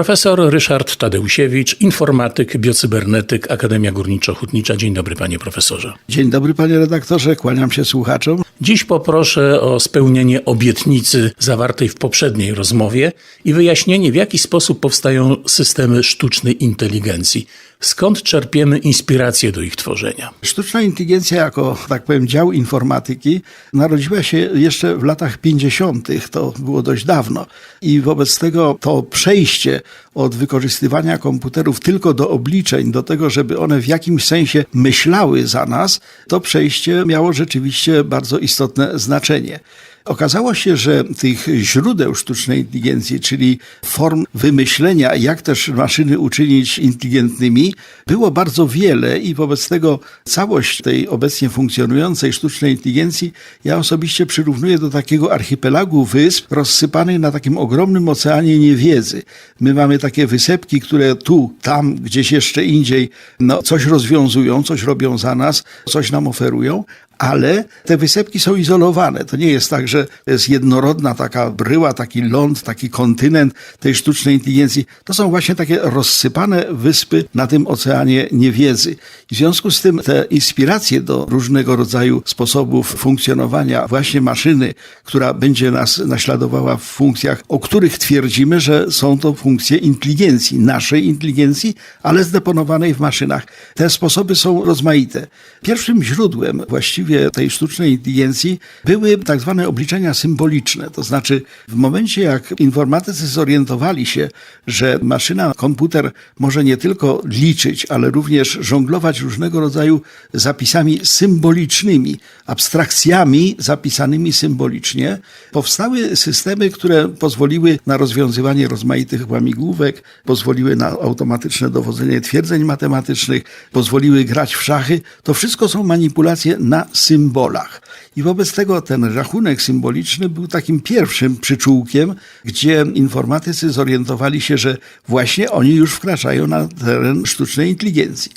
Profesor Ryszard Tadeusiewicz, informatyk, biocybernetyk, Akademia Górniczo-Hutnicza. Dzień dobry, panie profesorze. Dzień dobry, panie redaktorze, kłaniam się słuchaczom. Dziś poproszę o spełnienie obietnicy zawartej w poprzedniej rozmowie i wyjaśnienie, w jaki sposób powstają systemy sztucznej inteligencji. Skąd czerpiemy inspirację do ich tworzenia? Sztuczna inteligencja jako, tak powiem, dział informatyki narodziła się jeszcze w latach 50. To było dość dawno. I wobec tego to przejście od wykorzystywania komputerów tylko do obliczeń, do tego, żeby one w jakimś sensie myślały za nas, to przejście miało rzeczywiście bardzo istotne znaczenie. Okazało się, że tych źródeł sztucznej inteligencji, czyli form wymyślenia, jak też maszyny uczynić inteligentnymi, było bardzo wiele i wobec tego całość tej obecnie funkcjonującej sztucznej inteligencji ja osobiście przyrównuję do takiego archipelagu wysp rozsypanych na takim ogromnym oceanie niewiedzy. My mamy takie wysepki, które tu, tam, gdzieś jeszcze indziej, no, coś rozwiązują, coś robią za nas, coś nam oferują, ale te wysepki są izolowane. To nie jest tak, że jest jednorodna taka bryła, taki ląd, taki kontynent tej sztucznej inteligencji. To są właśnie takie rozsypane wyspy na tym oceanie niewiedzy. W związku z tym te inspiracje do różnego rodzaju sposobów funkcjonowania właśnie maszyny, która będzie nas naśladowała w funkcjach, o których twierdzimy, że są to funkcje inteligencji, naszej inteligencji, ale zdeponowanej w maszynach. Te sposoby są rozmaite. Pierwszym źródłem właściwie tej sztucznej inteligencji były tak zwane obliczenia symboliczne. To znaczy, w momencie jak informatycy zorientowali się, że maszyna, komputer może nie tylko liczyć, ale również żonglować różnego rodzaju zapisami symbolicznymi, abstrakcjami zapisanymi symbolicznie, powstały systemy, które pozwoliły na rozwiązywanie rozmaitych łamigłówek, pozwoliły na automatyczne dowodzenie twierdzeń matematycznych, pozwoliły grać w szachy. To wszystko są manipulacje na symbolach. I wobec tego ten rachunek symboliczny był takim pierwszym przyczółkiem, gdzie informatycy zorientowali się, że właśnie oni już wkraczają na teren sztucznej inteligencji.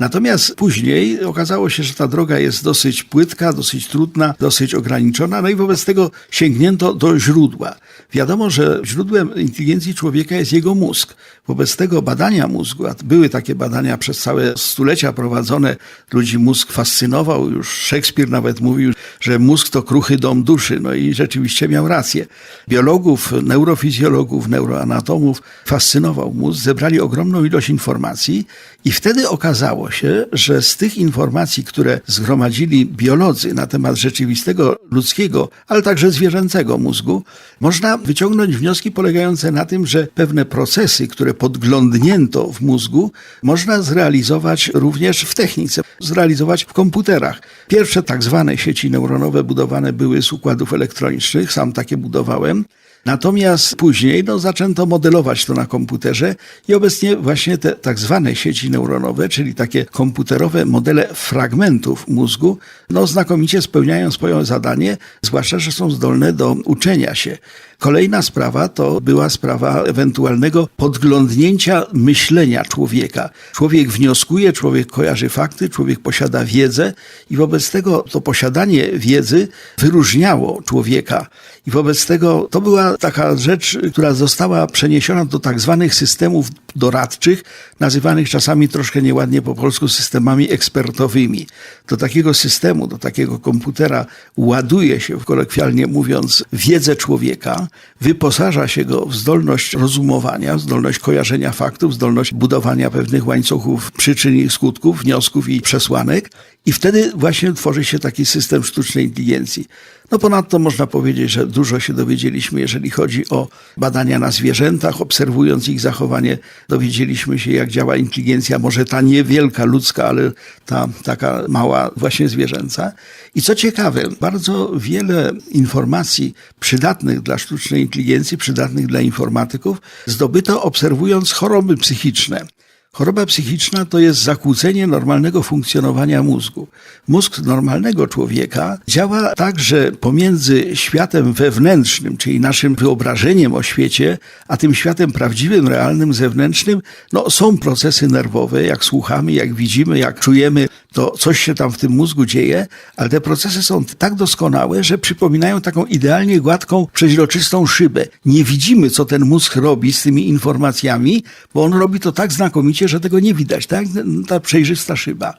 Natomiast później okazało się, że ta droga jest dosyć płytka, dosyć trudna, dosyć ograniczona, no i wobec tego sięgnięto do źródła. Wiadomo, że źródłem inteligencji człowieka jest jego mózg. Wobec tego badania mózgu, a były takie badania przez całe stulecia prowadzone, ludzi mózg fascynował, już Szekspir nawet mówił, że mózg to kruchy dom duszy, no i rzeczywiście miał rację. Biologów, neurofizjologów, neuroanatomów fascynował mózg, zebrali ogromną ilość informacji i wtedy okazało się, że z tych informacji, które zgromadzili biolodzy na temat rzeczywistego ludzkiego, ale także zwierzęcego mózgu, można wyciągnąć wnioski polegające na tym, że pewne procesy, które podglądnięto w mózgu, można zrealizować również w technice, zrealizować w komputerach. Pierwsze tak zwane sieci neuronowe budowane były z układów elektronicznych, sam takie budowałem. Natomiast później no, zaczęto modelować to na komputerze i obecnie właśnie te tak zwane sieci neuronowe, czyli takie komputerowe modele fragmentów mózgu, no, znakomicie spełniają swoje zadanie, zwłaszcza, że są zdolne do uczenia się. Kolejna sprawa to była sprawa ewentualnego podglądnięcia myślenia człowieka. Człowiek wnioskuje, człowiek kojarzy fakty, człowiek posiada wiedzę i wobec tego to posiadanie wiedzy wyróżniało człowieka. I wobec tego to była taka rzecz, która została przeniesiona do tak zwanych systemów doradczych, nazywanych czasami troszkę nieładnie po polsku systemami ekspertowymi. Do takiego systemu, do takiego komputera ładuje się, kolokwialnie mówiąc, wiedzę człowieka, wyposaża się go w zdolność rozumowania, zdolność kojarzenia faktów, zdolność budowania pewnych łańcuchów przyczyn i skutków, wniosków i przesłanek i wtedy właśnie tworzy się taki system sztucznej inteligencji. No ponadto można powiedzieć, że dużo się dowiedzieliśmy, jeżeli chodzi o badania na zwierzętach, obserwując ich zachowanie, dowiedzieliśmy się, jak działa inteligencja, może ta niewielka ludzka, ale ta taka mała właśnie zwierzęca. I co ciekawe, bardzo wiele informacji przydatnych dla sztucznej inteligencji, przydatnych dla informatyków, zdobyto obserwując choroby psychiczne. Choroba psychiczna to jest zakłócenie normalnego funkcjonowania mózgu. Mózg normalnego człowieka działa tak, że pomiędzy światem wewnętrznym, czyli naszym wyobrażeniem o świecie, a tym światem prawdziwym, realnym, zewnętrznym, no, są procesy nerwowe, jak słuchamy, jak widzimy, jak czujemy, to coś się tam w tym mózgu dzieje, ale te procesy są tak doskonałe, że przypominają taką idealnie gładką, przeźroczystą szybę. Nie widzimy, co ten mózg robi z tymi informacjami, bo on robi to tak znakomicie, że tego nie widać, tak? Ta przejrzysta szyba.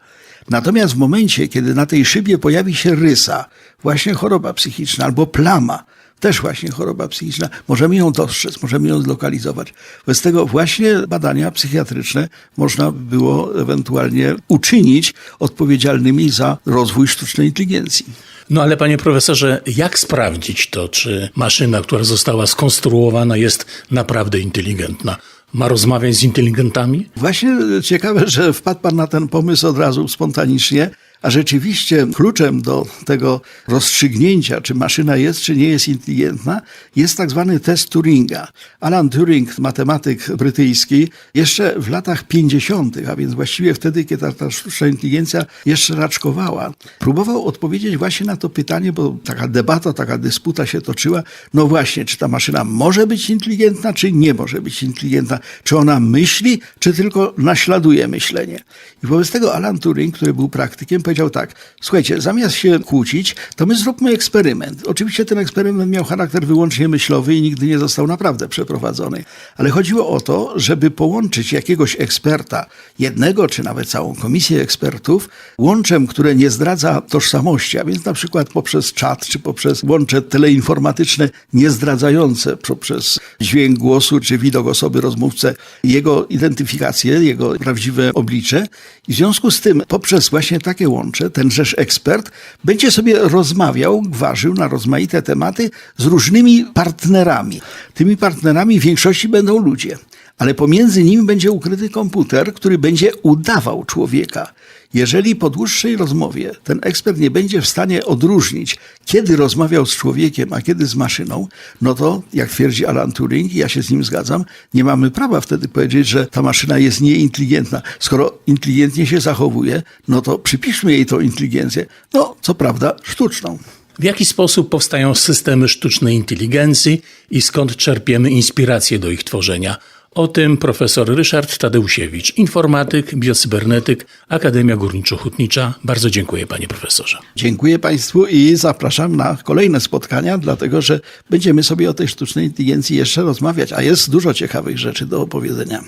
Natomiast w momencie, kiedy na tej szybie pojawi się rysa, właśnie choroba psychiczna albo plama, też właśnie choroba psychiczna, możemy ją dostrzec, możemy ją zlokalizować. Wobec tego właśnie badania psychiatryczne można by było ewentualnie uczynić odpowiedzialnymi za rozwój sztucznej inteligencji. No ale panie profesorze, jak sprawdzić to, czy maszyna, która została skonstruowana jest naprawdę inteligentna? Ma rozmawiać z inteligentami? Właśnie ciekawe, że wpadł Pan na ten pomysł od razu spontanicznie, a rzeczywiście kluczem do tego rozstrzygnięcia, czy maszyna jest, czy nie jest inteligentna, jest tak zwany test Turinga. Alan Turing, matematyk brytyjski, jeszcze w latach 50., a więc właściwie wtedy, kiedy ta, ta sztuczna inteligencja jeszcze raczkowała, próbował odpowiedzieć właśnie na to pytanie, bo taka debata, taka dysputa się toczyła, no właśnie, czy ta maszyna może być inteligentna, czy nie może być inteligentna, czy ona myśli, czy tylko naśladuje myślenie. I wobec tego Alan Turing, który był praktykiem, powiedział tak, słuchajcie, zamiast się kłócić, to my zróbmy eksperyment. Oczywiście ten eksperyment miał charakter wyłącznie myślowy i nigdy nie został naprawdę przeprowadzony. Ale chodziło o to, żeby połączyć jakiegoś eksperta, jednego czy nawet całą komisję ekspertów, łączem, które nie zdradza tożsamości, a więc na przykład poprzez czat, czy poprzez łącze teleinformatyczne nie zdradzające poprzez dźwięk głosu, czy widok osoby rozmówcę, jego identyfikację, jego prawdziwe oblicze. I w związku z tym, poprzez właśnie takie łącze, tenżeż ekspert będzie sobie rozmawiał, gwarzył na rozmaite tematy z różnymi partnerami. Tymi partnerami w większości będą ludzie, ale pomiędzy nimi będzie ukryty komputer, który będzie udawał człowieka. Jeżeli po dłuższej rozmowie ten ekspert nie będzie w stanie odróżnić, kiedy rozmawiał z człowiekiem, a kiedy z maszyną, no to, jak twierdzi Alan Turing, ja się z nim zgadzam, nie mamy prawa wtedy powiedzieć, że ta maszyna jest nieinteligentna. Skoro inteligentnie się zachowuje, no to przypiszmy jej tą inteligencję, no co prawda sztuczną. W jaki sposób powstają systemy sztucznej inteligencji i skąd czerpiemy inspirację do ich tworzenia? O tym profesor Ryszard Tadeusiewicz, informatyk, biocybernetyk, Akademia Górniczo-Hutnicza. Bardzo dziękuję panie profesorze. Dziękuję Państwu i zapraszam na kolejne spotkania, dlatego że będziemy sobie o tej sztucznej inteligencji jeszcze rozmawiać, a jest dużo ciekawych rzeczy do opowiedzenia.